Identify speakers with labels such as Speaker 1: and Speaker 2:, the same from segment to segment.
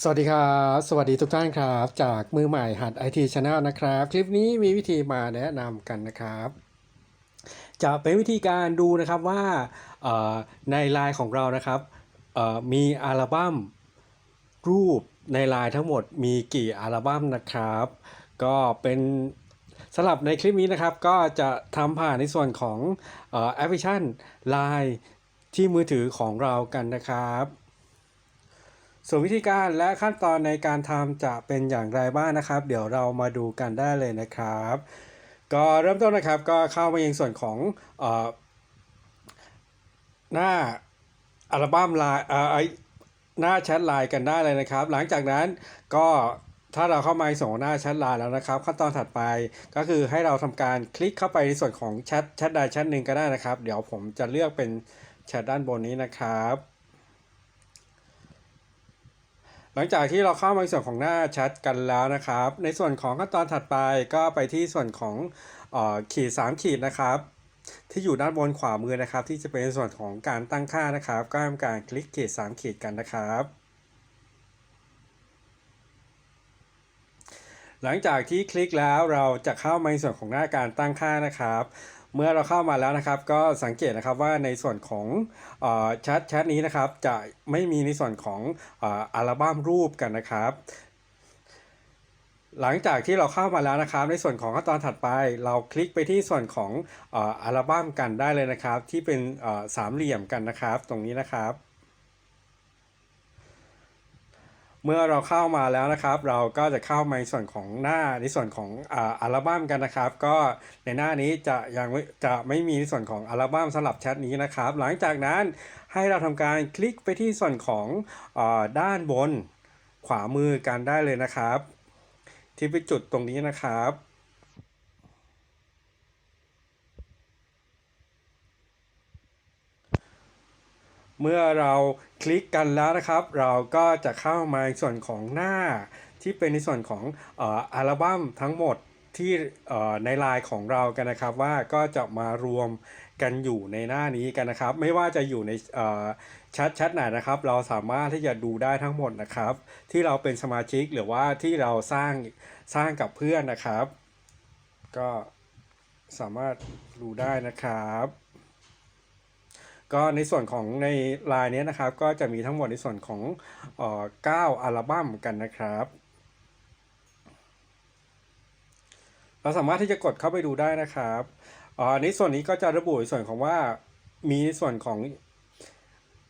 Speaker 1: สวัสดีครับ สวัสดีทุกท่านครับ จากมือใหม่หัด IT Channel นะครับ คลิปนี้มีวิธีมาแนะนำกันนะครับ จะเป็นวิธีการดูนะครับว่าในไลน์ของเรานะครับมีอัลบั้มรูปในไลน์ทั้งหมดมีกี่อัลบั้มนะครับ ก็เป็นสำหรับในคลิปนี้นะครับ ก็จะทำผ่านในส่วนของแอปพลิเคชัน Line ที่มือถือของเรากันนะครับ ส่วนวิธีการและขั้นตอนในการทำจะเป็นอย่างไรบ้างนะครับ เดี๋ยวเรามาดูกันได้เลยนะครับ ก็เริ่มต้นนะครับก็เข้ามายังส่วนของออหน้าอัลบั้มไลน์ไอหน้าแชทไลน์กันได้เลยนะครับ หลังจากนั้นก็ถ้าเราเข้ามาในส่วนของหน้าแชทไลน์แล้วนะครับ ขั้นตอนถัดไปก็คือให้เราทำการคลิกเข้าไปในส่วนของแชทแชทใดแชทหนึ่งก็ได้นะครับ เดี๋ยวผมจะเลือกเป็นแชทด้านบนนี้นะครับ หลังจากที่เราเข้ามาในส่วนของหน้าแชทกันแล้วนะครับ ในส่วนของขั้นตอนถัดไปก็ไปที่ส่วนของออขีด 3 ขีดนะครับ ที่อยู่ด้านบนขวามือนะครับ ที่จะเป็นส่วนของการตั้งค่านะครับ ก็ทำการคลิกขีด 3 ขีดกันนะครับหลังจากที่คลิกแล้วเราจะเข้ามาในส่วนของหน้าการตั้งค่านะครับ เมื่อเราเข้ามาแล้วนะครับ ก็สังเกตนะครับว่าในส่วนของแชทแชทนี้นะครับ จะไม่มีในส่วนของอ,อัลบั้มรูปกันนะครับหลังจากที่เราเข้ามาแล้วนะครับ ในส่วนของขั้นตอนถัดไป เราคลิกไปที่ส่วนของอ,อัลบั้มกันได้เลยนะครับ ที่เป็นสามเหลี่ยมกันนะครับ ตรงนี้นะครับ เมื่อเราเข้ามาแล้วนะครับ เราก็จะเข้ามาในส่วนของหน้าในส่วนของอ,อัลบั้มกันนะครับ ก็ในหน้านี้จะยังจะไม่มีในส่วนของอัลบั้มสำหรับแชทนี้นะครับ หลังจากนั้นให้เราทำการคลิกไปที่ส่วนของอด้านบนขวามือกันได้เลยนะครับ ที่เป็นจุดตรงนี้นะครับ เมื่อเราคลิกกันแล้วนะครับ เราก็จะเข้ามาในส่วนของหน้า ที่เป็นในส่วนของอ,อัลบั้มทั้งหมดที่ในไลน์ของเรากันนะครับว่าก็จะมารวมกันอยู่ในหน้านี้กันนะครับ ไม่ว่าจะอยู่ในแชทแชทไหนนะครับ เราสามารถที่จะดูได้ทั้งหมดนะครับ ที่เราเป็นสมาชิกหรือว่าที่เราสร้างสร้างกับเพื่อนนะครับ ก็สามารถดูได้นะครับ ก็ในส่วนของในลายนี้นะครับ ก็จะมีทั้งหมดในส่วนของเอ่อ9อัลบั้มกันนะครับเราสามารถที่จะกดเข้าไปดูได้นะครับอ่อในส่วนนี้ก็จะระบุในส่วนของว่ามีในส่วนของ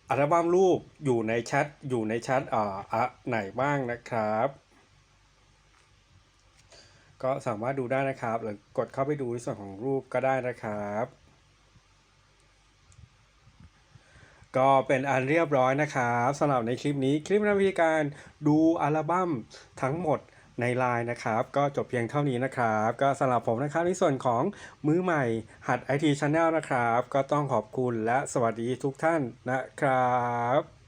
Speaker 1: อัลบั้มรูปอยู่ในแชทอยู่ในแชทอ่ออะไหนบ้างนะครับ ก็สามารถดูได้นะครับ หรือกดเข้าไปดูในส่วนของรูปก็ได้นะครับ ก็เป็นอันเรียบร้อยนะครับสำหรับในคลิปนี้คลิปนวิธีการดูอัลบั้มทั้งหมดในไลน์นะครับ ก็จบเพียงเท่านี้นะครับ ก็สำหรับผมนะครับในส่วนของมือใหม่หัด IT Channel นะครับ ก็ต้องขอบคุณและสวัสดีทุกท่านนะครับ